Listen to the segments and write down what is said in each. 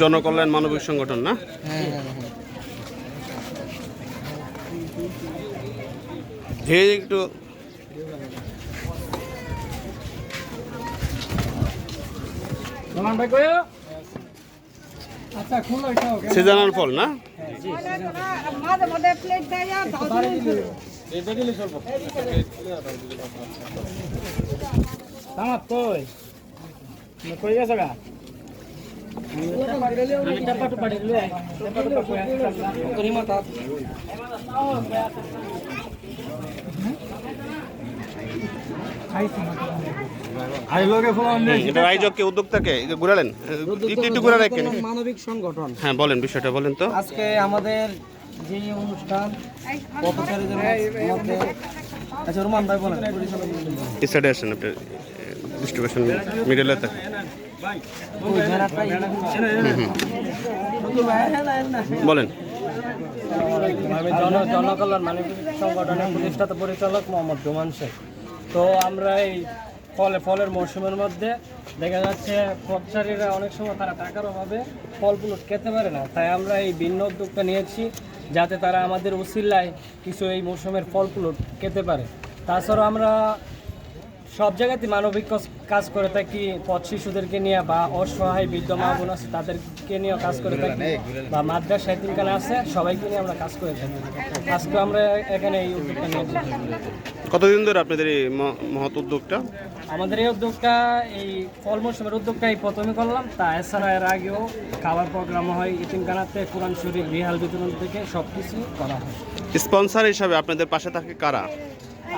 জনকল্যাণ মানবিক সংগঠন না? একটু। সিজনাল ফল না? দাও তামাত কই? কই গেছে গা? উদ্যোক্তাকে ঘুরালেন একটু একটু রাখেন মানবিক সংগঠন। হ্যাঁ বলেন বিষয়টা বলেন তো। আজকে আমাদের যে অনুষ্ঠান পথচারীদের মধ্যে আচ্ছা রোমান ভাই বলেন। এই সাইডে আসেন আপনি ডিস্ট্রিবিউশন মিডলে থাকে বলেন। আমি জন জনকল্যাণ মানবিক সংগঠনের প্রতিষ্ঠাতা পরিচালক মোহাম্মদ জুমান শেখ। তো আমরা এই ফলে, ফলের মৌসুমের মধ্যে দেখা যাচ্ছে পথচারীরা অনেক সময় তারা টাকার অভাবে ফলগুলো খেতে পারে না। তাই আমরা এই ভিন্ন উদ্যোগটা নিয়েছি যাতে তারা আমাদের উসিল্লায় কিছু এই মৌসুমের ফলগুলো খেতে পারে। তাছাড়াও আমরা সব জায়গাতে মানবিক কাজ- করে থাকি, পথ শিশুদেরকে নিয়ে বা অসহায় বৃদ্ধ মা বোন আছে তাদেরকে নিয়ে কাজ করে থাকি বা মাদ্রাসা এতিমখানা আছে, সবাইকে নিয়ে আমরা কাজ করে থাকি। আজকে আমরা এখানে এই উদ্যোগটা নিয়েছি। কতদিন ধরে আপনাদের এই মহৎ উদ্যোগটা? আমাদের এই উদ্যোগটা এই ফল মৌসুমের উদ্যোগটা এই প্রথমে করলাম। তা এছাড়া এর আগেও খাবার প্রোগ্রাম হয় ইতিমখানাতে কোরআন শরীফ বিহাল বিতরণ থেকে সব কিছু করা হয়। স্পন্সর হিসাবে আপনাদের পাশে থাকে কারা?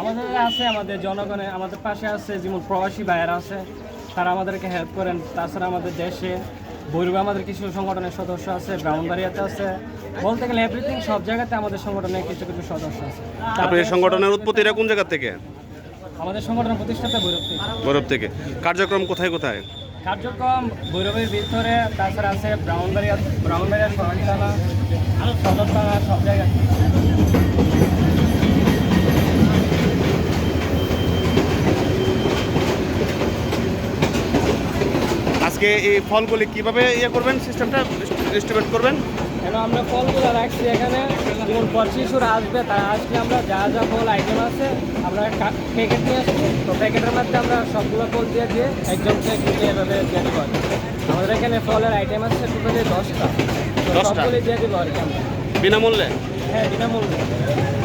আমাদের আছে আমাদের জনগণের আমাদের পাশে আছে যেমন প্রবাসী ভাইয়েরা আছে তারা আমাদেরকে হেল্প করেন। তাছাড়া আমাদের দেশে বৈরবে আমাদের কিছু সংগঠনের সদস্য আছে ব্রাউনবাড়িয়াতে আছে। বলতে গেলে এভরিথিং সব জায়গাতে আমাদের সংগঠনের কিছু কিছু সদস্য আছে। আপনার এই সংগঠনের উৎপত্তিটা কোন জায়গা থেকে? আমাদের সংগঠনের প্রতিষ্ঠাতা বৈরব থেকে। গৌরব থেকে। কার্যক্রম কোথায় কোথায়? কার্যক্রম বৈরবের ভিতরে তাছাড়া আছে ব্রাউনবাড়িয়া ব্রাউনবাড়িয়ার সরাই থানা সদর থানা সব জায়গায়। আজকে এই ফলগুলি কীভাবে ইয়ে করবেন? সিস্টেমটা ডিস্ট্রিবিউট করবেন? কেন আমরা ফলগুলো রাখছি এখানে? যেমন শিশুরা আসবে তারা আসলে আমরা যা যা ফল আইটেম আছে আমরা প্যাকেট নিয়ে আসছি। তো প্যাকেটের মধ্যে আমরা সবগুলো ফল দিয়ে দিয়ে একজনকে একজনকে এভাবে দিয়ে দেবো আমাদের এখানে ফলের আইটেম আছে টোটালি দশটা। দশটা? সবগুলি দিয়ে দেবো আর কি আমরা। বিনামূল্যে? হ্যাঁ বিনামূল্যে।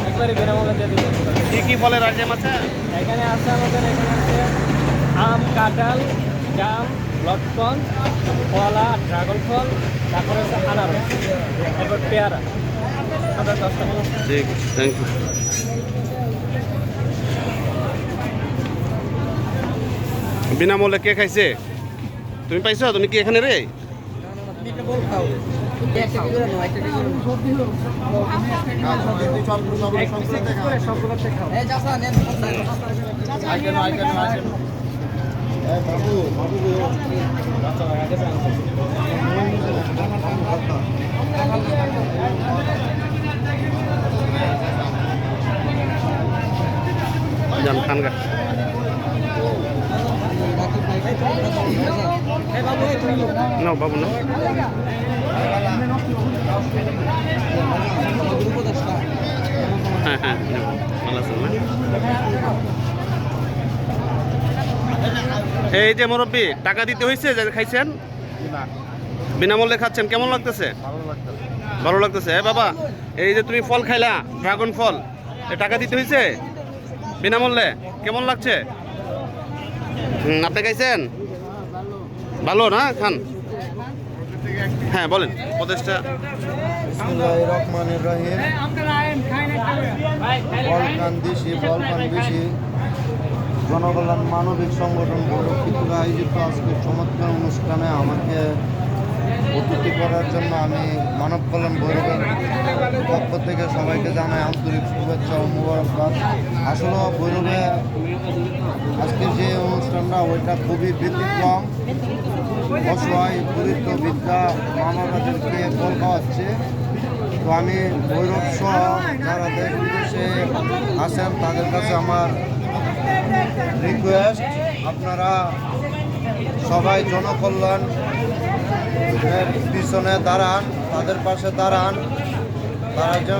একবারে বিনামূল্যে দিয়ে দেবো। কি কি ফলের আইটেম আছে? এখানে আছে আমাদের এখানে আছে আম কাঁঠাল জাম লটকন কলা ড্রাগন ফল তারপরে আছে আনারস এরপর পেয়ারা ঠিক থ্যাংক ইউ বিনামূল্যে কে খাইছে তুমি পাইছো তুমি কি এখানে রে হ্যাঁ, সবগুলো- যান খানগা না বাবু না। হ্যাঁ হ্যাঁ ভালো আছেন না? এই যে মুরব্বী টাকা দিতে হয়েছে যে খাইছেন? বিনামূল্যে খাচ্ছেন কেমন লাগতেছে? ভালো লাগতেছে। ভালো লাগতেছে। এ বাবা এই যে তুমি ফল খাইলা ড্রাগন ফল এ টাকা দিতে হয়েছে? বিনামূল্যে কেমন লাগছে? আপনি খাইছেন? ভালো না? খান। হ্যাঁ বলেন উপদেশটা রহমানির রহিম। দিশি। জনকল্যাণ মানবিক সংগঠন ত্রিপুরা আয়োজিত আজকের চমৎকার অনুষ্ঠানে আমাকে অতিথি করার জন্য আমি মানব কল্যাণ ভৈরবের পক্ষ থেকে সবাইকে জানাই আন্তরিক শুভেচ্ছা ও মুবারকবাদ। আসলে ভৈরবে আজকের যে অনুষ্ঠানটা, ওইটা খুবই ব্যতিক্রম, অসহায় দরিদ্র বিদ্যা মামাদেরকে ফল খাওয়াচ্ছে। তো আমি ভৈরব সহ যারা দেশ বিদেশে আছেন, তাদের কাছে আমার রিকোয়েস্ট আপনারা সবাই জনকল্যাণ পিছনে দাঁড়ান, তাদের পাশে দাঁড়ান। তারা যে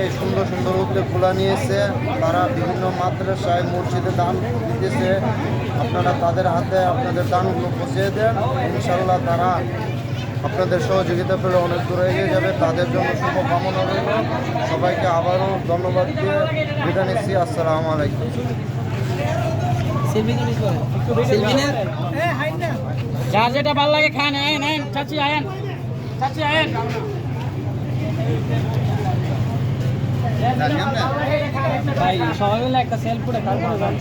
এই সুন্দর সুন্দর উদ্যোগগুলো নিয়েছে, তারা বিভিন্ন মাদ্রাসায় মসজিদে দান দিতেছে। আপনারা তাদের হাতে আপনাদের দানগুলো পৌঁছে দেন। ইনশাল্লাহ তারা আপনাদের সহযোগিতা পেলে অনেক দূরে এগিয়ে যাবে। তাদের জন্য শুভকামনা রইল। সবাইকে আবারও ধন্যবাদ দিয়ে বিদায় নিচ্ছি। আসসালামু আলাইকুম। যার যেটা ভালো লাগে খান আয়েন আয়েন চাচি আয়েন। চাচি আয়েন। ভাই সবাই মিলে একটা সেলফ করে কাজ করে যান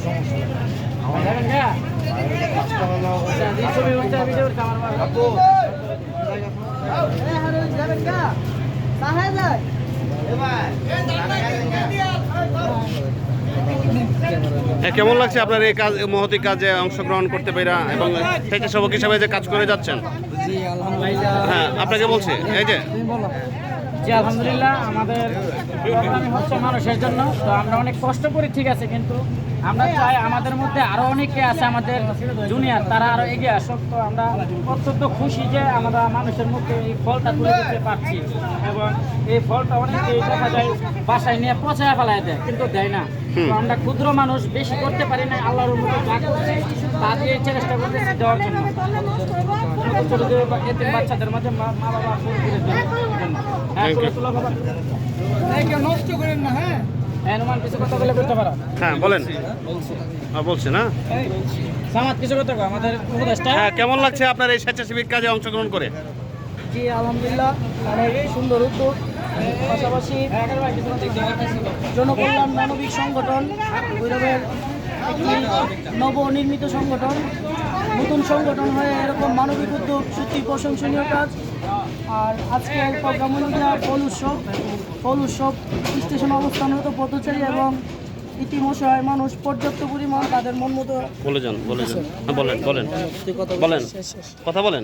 কেমন লাগছে আপনার এই কাজ মহতি কাজে অংশগ্রহণ করতে পেরা এবং স্বেচ্ছাসেবক হিসাবে যে কাজ করে যাচ্ছেন? হ্যাঁ আপনাকে বলছি এই যে। জি আলহামদুলিল্লাহ আমাদের হচ্ছে মানুষের জন্য তো আমরা অনেক কষ্ট করি ঠিক আছে কিন্তু আমরা চাই আমাদের মধ্যে আরও অনেকে আছে আমাদের জুনিয়র তারা আরও এগিয়ে আসুক। তো আমরা অত্যন্ত খুশি যে আমরা মানুষের মুখে এই ফলটা তুলে দিতে পারছি এবং এই ফলটা অনেকেই দেখা যায় বাসায় নিয়ে পচায় ফেলায় দেয় কিন্তু দেয় না। আমরা ক্ষুদ্র মানুষ বেশি করতে পারি না আল্লাহর মুখে যা করছি তা দিয়ে চেষ্টা করতেছি দেওয়ার জন্য। ছোট ছোট বা- বাচ্চাদের মাঝে মা বাবা হ্যাঁ নষ্ট করেন না হ্যাঁ। হ্যাঁ কিছু কথা বলে করতে পারো? হ্যাঁ বলেন। বলছে না? সামাদ কিছু কথা আমাদের উপদেশটা হ্যাঁ কেমন লাগছে আপনার এই স্বেচ্ছাসেবিক কাজে অংশগ্রহণ করে? জি আলহামদুলিল্লাহ অনেক সুন্দর উদ্যোগ। পাশাপাশি জনকল্যাণ মানবিক সংগঠন ভৈরবের একটি নবনির্মিত সংগঠন। নতুন সংগঠন হয়ে এরকম মানবিক উদ্যোগ সত্যি প্রশংসনীয় কাজ। আর আজকের প্রোগ্রাম অনুযায়ী ফল উৎসব। ফল উৎসব স্টেশন অবস্থানরত পথচারী এবং ইতিমশায় মানুষ পর্যাপ্ত পরিমাণ তাদের মন মতো বলে যান বলে যান। হ্যাঁ বলেন বলেন। বলেন কথা বলেন।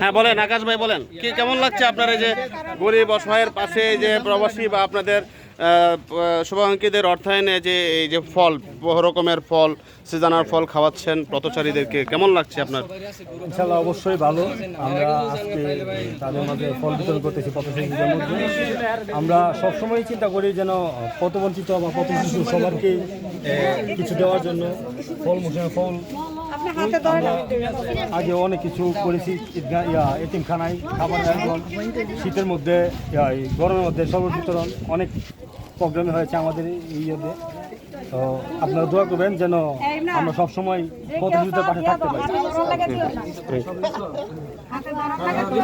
হ্যাঁ বলেন আকাশ ভাই বলেন। কি কেমন লাগছে আপনার এই যে গরিব অসহায়ের পাশে যে প্রবাসী বা আপনাদের শুভাকাঙ্ক্ষীদের অর্থায়নে যে এই যে ফল, বহু রকমের ফল, সিজনার ফল খাওয়াচ্ছেন পথচারীদেরকে, কেমন লাগছে আপনার? ইনশাল্লাহ অবশ্যই ভালো। আমরা আজকে তাদের মাঝে ফল বিতরণ করতেছি পথশিশুদের মধ্যে। আমরা সবসময় চিন্তা করি যেন পথবঞ্চিত বা পথশিশু সবারকে কিছু দেওয়ার জন্য, ফল মৌসুমে ফল। আগে অনেক কিছু করেছি এতিমখানায় খাবার শীতের মধ্যে গরমের মধ্যে সর্ব বিতরণ অনেক প্রোগ্রামে হয়েছে আমাদের এই ইয়েতে তো আপনারা দোয়া করবেন যেন আমরা সবসময় পথশিশুদের পাশে থাকতে পারি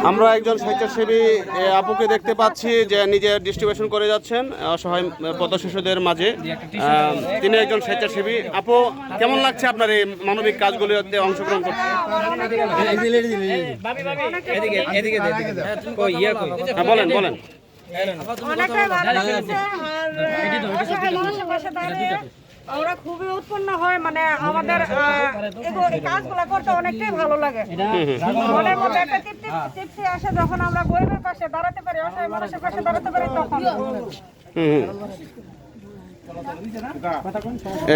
আমরা একজন স্বেচ্ছাসেবী আপুকে দেখতে পাচ্ছি যে নিজে ডিস্ট্রিবিউশন করে যাচ্ছেন অসহায় পথ শিশুদের মাঝে তিনি একজন স্বেচ্ছাসেবী আপু কেমন লাগছে আপনার এই মানবিক কাজগুলিতে অংশগ্রহণ করতে হ্যাঁ, বলেন বলেন অনেকটাই ভালো লেগেছে আর আমরা খুবই উৎপন্ন হয় মানে আমাদের এই কাজগুলো করতে অনেকটাই ভালো লাগে মনের মধ্যে একটা তৃপ্তি তৃপ্তি আসে যখন আমরা গরিবের পাশে দাঁড়াতে পারি অসহায় মানুষের পাশে দাঁড়াতে পারি তখন।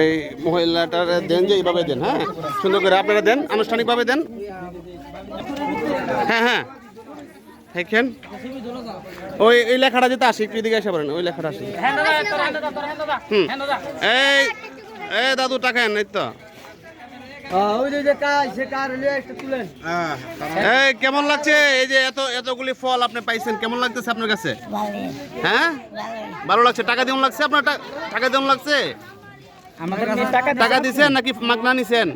এই মহিলাটার দেন যে এইভাবে দেন হ্যাঁ সুন্দর করে আপনারা দেন, আনুষ্ঠানিকভাবে দেন হ্যাঁ হ্যাঁ দেখেন। ওই ওই লেখাটা যেতে আসি একটু এদিকে এসে পড়েন ওই লেখাটা আসি। হ্যাঁ হ্যাঁ হ্যাঁ হুম। হ্যাঁ এই এই দাদু টাকা এই তো। এই কেমন লাগছে? এই যে এত এতগুলি ফল আপনি পাইছেন কেমন লাগতেছে আপনার কাছে? হ্যাঁ? ভালো লাগছে? টাকা দিন লাগছে আপনার টাকা দিন লাগছে? টাকা টাকা দিছেন নাকি মাগনা নিছেন?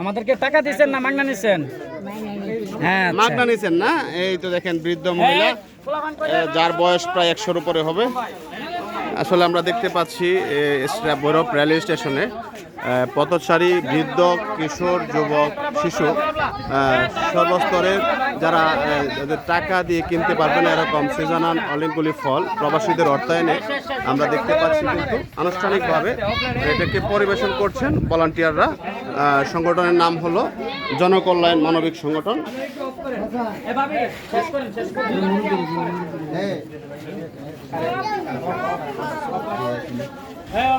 আমাদেরকে টাকা দিচ্ছেন না মাগনা নিচ্ছেন হ্যাঁ মাগনা নিছেন না? এই তো দেখেন বৃদ্ধ মহিলা যার বয়স প্রায় একশোর উপরে হবে। আসলে আমরা দেখতে পাচ্ছি ভৈরব রেলওয়ে স্টেশনে পথচারী, বৃদ্ধ, কিশোর, যুবক, শিশু সর্বস্তরের যারা টাকা দিয়ে কিনতে পারবে না এরকম সিজনাল অনেকগুলি ফল প্রবাসীদের অর্থায়নে আমরা দেখতে পাচ্ছি কিন্তু আনুষ্ঠানিকভাবে এটাকে পরিবেশন করছেন ভলান্টিয়াররা সংগঠনের নাম হলো জনকল্যাণ মানবিক সংগঠন। হ্যাঁ